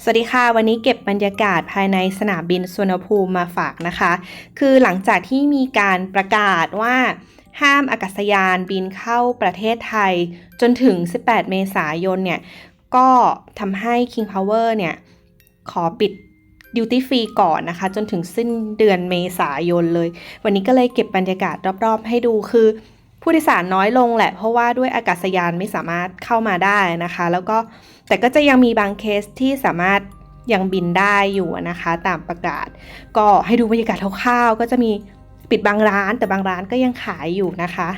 สวัสดีค่ะ วันนี้เก็บบรรยากาศภายในสนามบินสุวรรณภูมิมาฝากนะคะ คือหลังจากที่มีการประกาศว่าห้ามอากาศยานบินเข้าประเทศไทย จนถึง 18 เมษายนเนี่ย ก็ทำให้ King Power เนี่ย ขอปิดดิวตี้ฟรีก่อนนะคะ จนถึงสิ้นเดือนเมษายนเลย วันนี้ก็เลยเก็บบรรยากาศรอบๆ ให้ดูคือ ผู้โดยสารน้อยลงแหละ เพราะว่าด้วยอากาศยานไม่สามารถเข้ามาได้นะคะ แล้วก็แต่ก็จะยังมีบางเคสที่สามารถยังบินได้อยู่นะคะ ตามประกาศ ก็ให้ดูบรรยากาศคร่าวๆก็จะมีปิดบางร้าน แต่บางร้านก็ยังขายอยู่นะคะ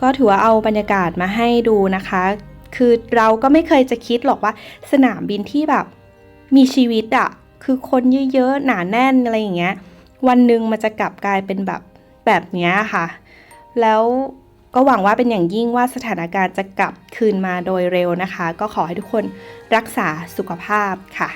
ก็ถือว่าเอาบรรยากาศมาให้ดูนะคะ คือเราก็ไม่เคยจะคิดหรอกว่า สนามบินที่แบบมีชีวิตอะคือคนเยอะๆหนาแน่นอะไรอย่างเงี้ย วันหนึ่งมันจะกลับกลายเป็นแบบแบบเนี้ยค่ะ แล้วก็หวังว่าเป็นอย่างยิ่งว่าสถานการณ์จะกลับคืนมาโดยเร็วนะคะ ก็ขอให้ทุกคนรักษาสุขภาพค่ะ